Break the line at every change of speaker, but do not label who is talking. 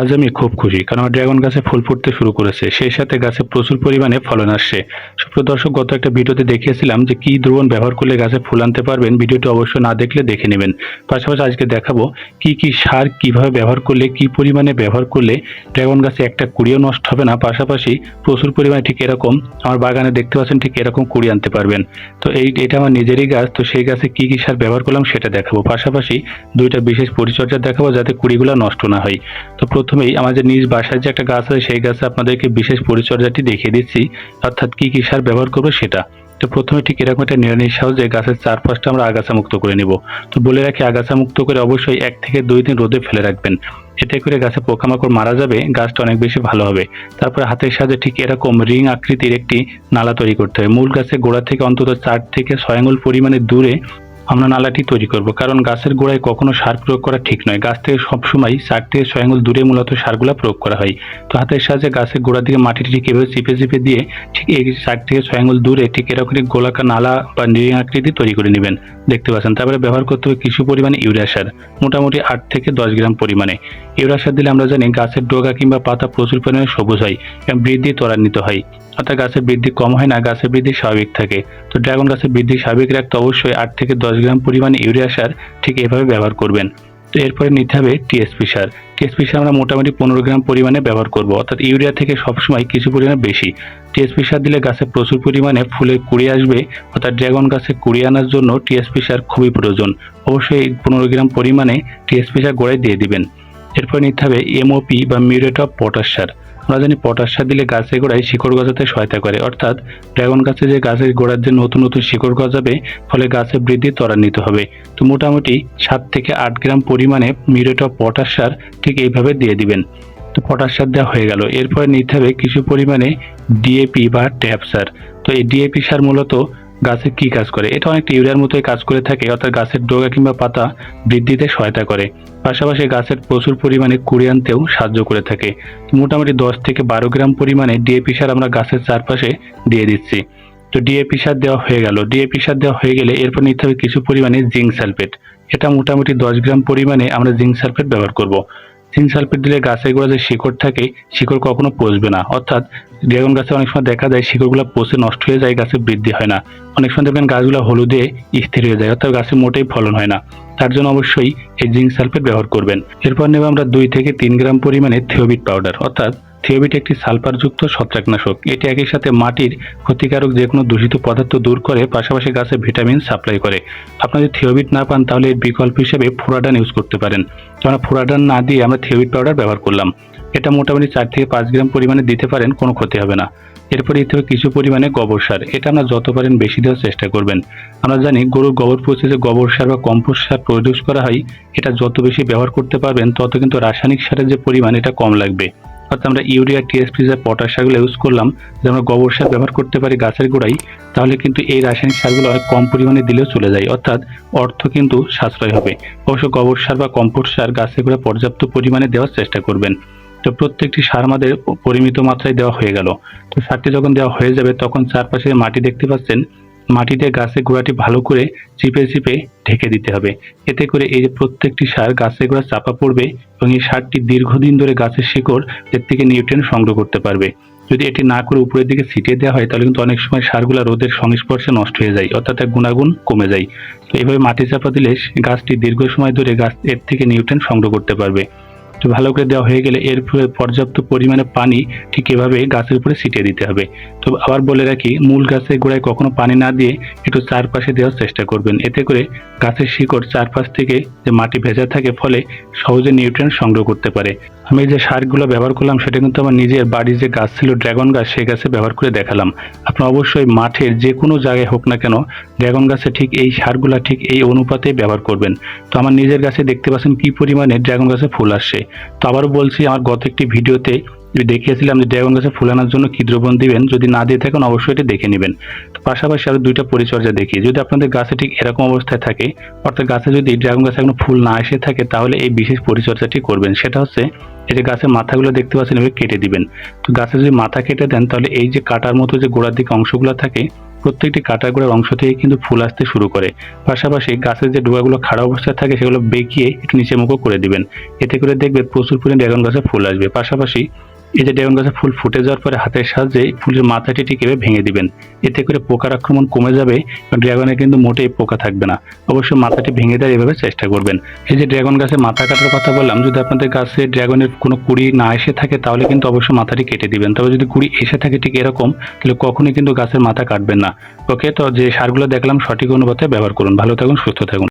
আজ আমি খুব খুশি, কারণ আমার ড্রাগন গাছে ফুল ফুটতে শুরু করেছে। সেই সাথে গাছে প্রচুর পরিমাণে ফলন আসছে। সুপ্রিয় দর্শক, গত একটা ভিডিওতে দেখিয়েছিলাম যে কি দ্রবণ ব্যবহার করলে গাছে ফুল আনতে পারবেন। ভিডিওটি অবশ্যই না দেখলে দেখে নেবেন। পাশাপাশি আজকে দেখাবো কি কি সার কীভাবে ব্যবহার করলে, কি পরিমাণে ব্যবহার করলে ড্রাগন গাছে একটা কুড়িও নষ্ট হবে না। পাশাপাশি প্রচুর পরিমাণে ঠিক এরকম আমার বাগানে দেখতে পাচ্ছেন ঠিক এরকম কুড়ি আনতে পারবেন। তো এই, এটা আমার নিজেরই গাছ, তো সেই গাছে কি কি সার ব্যবহার করলাম সেটা দেখাবো। পাশাপাশি দুইটা বিশেষ পরিচর্যা দেখাবো যাতে কুড়িগুলো নষ্ট না হয়। তো প্রথমেই আমাদের নিজ বাসায় যে একটা গাছ আছে, সেই গাছে আপনাদেরকে বিশেষ পরিচর্যাটি দেখিয়ে দিচ্ছি, অর্থাৎ কি কি সার ব্যবহার করব সেটা। তো প্রথমে ঠিক এরকম একটা নিরানির সাহায্যে গাছের চারপাশটা আমরা আগাছা মুক্ত করে নিব। তো বলে রাখি, আগাছা মুক্ত করে অবশ্যই এক থেকে দুই দিন রোদে ফেলে রাখবেন। এতে করে গাছে পোকামাকড় মারা যাবে, গাছটা অনেক বেশি ভালো হবে। তারপরে হাতের সাহায্যে ঠিক এরকম রিং আকৃতির একটি নালা তৈরি করতে হবে। মূল গাছের গোড়া থেকে অন্তত চার থেকে ছয় আঙুল পরিমাণে দূরে আমরা নালাটি তৈরি করব, কারণ গাছের গোড়ায় কখনো সার প্রয়োগ করা ঠিক নয়। গাছ থেকে সবসময় চার থেকে ছয় আঙুল দূরে মূলত সারগুলো প্রয়োগ করা হয়। তো হাতের সাহায্যে গাছের গোড়া দিকে মাটিটি এভাবে চিপে চিপে দিয়ে ঠিক এই চার থেকে ছয় আঙুল দূরে ঠিক এরকম গোলাকা নালা বা নিরিং আকৃতি তৈরি করে নেবেন। দেখতে পাচ্ছেন, তারপরে ব্যবহার করতে হবে কিছু পরিমাণে ইউরিয়া সার, মোটামুটি আট থেকে দশ গ্রাম পরিমাণে। ইউরিয়া সার দিলে আমরা জানি গাছের ডোগা কিংবা পাতা প্রচুর পরিমাণে সবুজ হয় এবং বৃদ্ধি ত্বরান্বিত হয়। অর্থাৎ গাছের বৃদ্ধি কম হয় না, গাছের বৃদ্ধি স্বাভাবিক থাকে। তো ড্রাগন গাছের বৃদ্ধি স্বাভাবিক রাখতে অবশ্যই আট থেকে দশ গ্রাম পরিমাণে ইউরিয়া সার ঠিক এভাবে ব্যবহার করবেন। তো এরপরে নিতে হবে টিএসপি সার। টিএসপি সার আমরা মোটামুটি পনেরো গ্রাম পরিমাণে ব্যবহার করব, অর্থাৎ ইউরিয়া থেকে সবসময় কিছু পরিমাণে বেশি। টিএসপি সার দিলে গাছে প্রচুর পরিমাণে ফুলে কুড়ি আসবে, অর্থাৎ ড্রাগন গাছে কুড়ি আনার জন্য টিএসপি সার খুবই প্রয়োজন। অবশ্যই পনেরো গ্রাম পরিমাণে টিএসপি সার গোড়ায় দিয়ে দিবেন। এরপর নিতে হবে এমওপি বা মিউরেট অফ পটাশ সার আমরা জানি পটাশ সার দিলে গাছের গোড়ায় শিকড় গজাতে সহায়তা করে, অর্থাৎ ড্রাগন গাছে যে গাছের গোড়ার যে নতুন নতুন শিকড় গজাবে, ফলে গাছের বৃদ্ধি ত্বরান্বিত হবে। তো মোটামুটি সাত থেকে আট গ্রাম পরিমাণে মিউরেট অফ পটাশ সার ঠিক এইভাবে দিয়ে দিবেন। তো পটাশ সার দেওয়া হয়ে গেল। এরপরে নিতে হবে কিছু পরিমাণে ডিএপি বা ট্যাপ সার। তো এই ডিএপি সার মূলত গাছে কি কাজ করে? এটা অনেকটা ইউরিয়ার মতোই কাজ করে থাকে, অর্থাৎ গাছের ডোগা কিংবা পাতা বৃদ্ধিতে সহায়তা করে। পাশাপাশি গাছের প্রচুর পরিমাণে কুড়ি আনতেও সাহায্য করে থাকে। মোটামুটি দশ থেকে বারো গ্রাম পরিমাণে ডিএপি সার আমরা গাছের চারপাশে দিয়ে দিচ্ছি। তো ডিএপি সার দেওয়া হয়ে গেল। ডিএপি সার দেওয়া হয়ে গেলে এরপর নিতে হবে কিছু পরিমাণে জিঙ্ক সালফেট। এটা মোটামুটি দশ গ্রাম পরিমাণে আমরা জিঙ্ক সালফেট ব্যবহার করব। জিঙ্ক সালফেট দিলে গাছের গোড়া যে শিকড় থাকে, শিকড় কখনো পচবে না। অর্থাৎ ড্রাগন গাছে অনেক সময় দেখা যায় শিকড়গুলো পচে নষ্ট হয়ে যায়, গাছে বৃদ্ধি হয় না। অনেক সময় দেখবেন গাছগুলো হলুদে স্থির হয়ে যায়, অর্থাৎ গাছে মোটেই ফলন হয় না। তার জন্য অবশ্যই এই জিঙ্ক সালফেট ব্যবহার করবেন। এরপর নেব আমরা দুই থেকে তিন গ্রাম পরিমাণে থিওবিট পাউডার, অর্থাৎ থিওবিট একটি সালফারযুক্ত ছত্রাকনাশক। এটি একই সাথে মাটির ক্ষতিকারক যে কোনো দূষিত পদার্থ দূর করে, পাশাপাশি গাছে ভিটামিন সাপ্লাই করে। আপনারা যদি থিওবিট না পান, তাহলে এর বিকল্প হিসেবে ফোরাডান ইউজ করতে পারেন। আমরা ফোরাডান না দিয়ে আমরা থিওবিট পাউডার ব্যবহার করলাম। এটা মোটামুটি চার থেকে পাঁচ গ্রাম পরিমাণে দিতে পারেন, কোনো ক্ষতি হবে না। এরপরে দিতে হবে কিছু পরিমাণে গোবর সার। এটা আমরা যত পারেন বেশি দেওয়ার চেষ্টা করবেন। আমরা জানি গরুর গোবর যে গোবর সার বা কম্পোস্ট সার প্রডিউস করা হয়, এটা যত বেশি ব্যবহার করতে পারবেন, তত কিন্তু রাসায়নিক সারের যে পরিমাণ, এটা কম লাগবে। অর্থাৎ আমরা ইউরিয়া, টিএসপি যে পটাশ সারগুলো ইউজ করলাম যে আমরা গোবর সার ব্যবহার করতে পারি গাছের গোড়ায়, তাহলে কিন্তু এই রাসায়নিক সারগুলো অনেক কম পরিমাণে দিলেও চলে যায়। অর্থাৎ অর্থ কিন্তু সাশ্রয় হবে। অবশ্য গোবর সার বা কম্পোস্ট সার গাছের গোড়ায় পর্যাপ্ত পরিমাণে দেওয়ার চেষ্টা করবেন। তো প্রত্যেকটি সার আমাদের পরিমিত মাত্রায় দেওয়া হয়ে গেল। তো সারটি যখন দেওয়া হয়ে যাবে, তখন চারপাশে মাটি দেখতে পাচ্ছেন, মাটিতে গাছের গোড়াটি ভালো করে চিপে চিপে ঢেকে দিতে হবে। এতে করে এই যে প্রত্যেকটি সার গাছের গোড়া চাপা পড়বে এবং এই সারটি দীর্ঘদিন ধরে গাছের শিকড় এর থেকে নিউট্রিয়েন্ট সংগ্রহ করতে পারবে। যদি এটি না করে উপরের দিকে ছিটিয়ে দেওয়া হয়, তাহলে কিন্তু অনেক সময় সারগুলো রোদের সংস্পর্শে নষ্ট হয়ে যায়, অর্থাৎ এর গুণাগুণ কমে যায়। তো এইভাবে মাটি চাপা দিলে গাছটি দীর্ঘ সময় ধরে গাছ এর থেকে নিউট্রিয়েন্ট সংগ্রহ করতে পারবে। তো ভালো করে দেওয়া হয়ে গেলে এর উপরে পর্যাপ্ত পরিমাণে পানি ঠিক এভাবে গাছের উপরে ছিটিয়ে দিতে হবে। তো আবার বলে রাখি, মূল গাছের গোড়ায় কখনো পানি না দিয়ে একটু চারপাশে দেওয়ার চেষ্টা করবেন। এতে করে গাছের শিকড় চারপাশ থেকে যে মাটি ভেজা থাকে ফলে সহজে নিউট্রিয়েন্ট সংগ্রহ করতে পারে। আমি যে সারগুলো ব্যবহার করলাম সেটা কিন্তু আমার নিজের বাড়ির যে গাছ ছিল ড্রাগন গাছ, সেই গাছে ব্যবহার করে দেখালাম। আপনার অবশ্যই মাঠের যে কোনো জায়গায় হোক না কেন ড্রাগন গাছে ঠিক এই সারগুলা ঠিক এই অনুপাতে ব্যবহার করবেন। তো আমার নিজের গাছে দেখতে পাচ্ছেন কি পরিমাণে ড্রাগন গাছে ফুল আসছে। তো আবারও বলছি, আমার গত একটি ভিডিওতে দেখিয়েছিলাম যে ড্রাগন গাছে ফুল আনার জন্য কি দ্রবণ দিবেন, যদি না দিয়ে থাকেন অবশ্যই এটা দেখে নেবেন। পাশাপাশি আরও দুইটা পরিচর্যা দেখি যদি আপনাদের গাছে ঠিক এরকম অবস্থায় থাকে, অর্থাৎ গাছে যদি ড্রাগন গাছে এখনও ফুল না এসে থাকে, তাহলে এই বিশেষ পরিচর্যাটি করবেন। সেটা হচ্ছে, এই যে গাছের মাথাগুলো দেখতে পাচ্ছেন, এভাবে কেটে দিবেন। তো গাছে যদি মাথা কেটে দেন, তাহলে এই যে কাটার মতো যে গোড়ার দিকে অংশগুলো থাকে প্রত্যেকটি কাটার গোড়ার অংশ থেকে কিন্তু ফুল আসতে শুরু করে। পাশাপাশি গাছের যে ডোয়াগুলো খাড়া অবস্থায় থাকে, সেগুলো বেঁকিয়ে একটু নিচে মুখো করে দিবেন। এতে করে দেখবে প্রচুর পরিমাণে ড্রাগন গাছে ফুল আসবে। পাশাপাশি এই যে ড্রাগন গাছে ফুল ফুটে যাওয়ার পরে হাতের সাহায্যে ফুলের মাথাটি ঠিক এভাবে ভেঙে দিবেন। এতে করে পোকার আক্রমণ কমে যাবে ড্রাগনে কিন্তু মোটেই পোকা থাকবে না। অবশ্যই মাথাটি ভেঙে দেওয়ার এভাবে চেষ্টা করবেন। এই যে ড্রাগন গাছে মাথা কাটার কথা বললাম, যদি আপনাদের গাছে ড্রাগনের কোনো কুড়ি না এসে থাকে, তাহলে কিন্তু অবশ্যই মাথাটি কেটে দিবেন। তবে যদি কুড়ি এসে থাকে ঠিক এরকম, তাহলে কখনোই কিন্তু গাছের মাথা কাটবেন না। ওকে, তো যে সারগুলো দেখলাম, সঠিক অনুপাতে ব্যবহার করুন। ভালো থাকুন, সুস্থ থাকুন।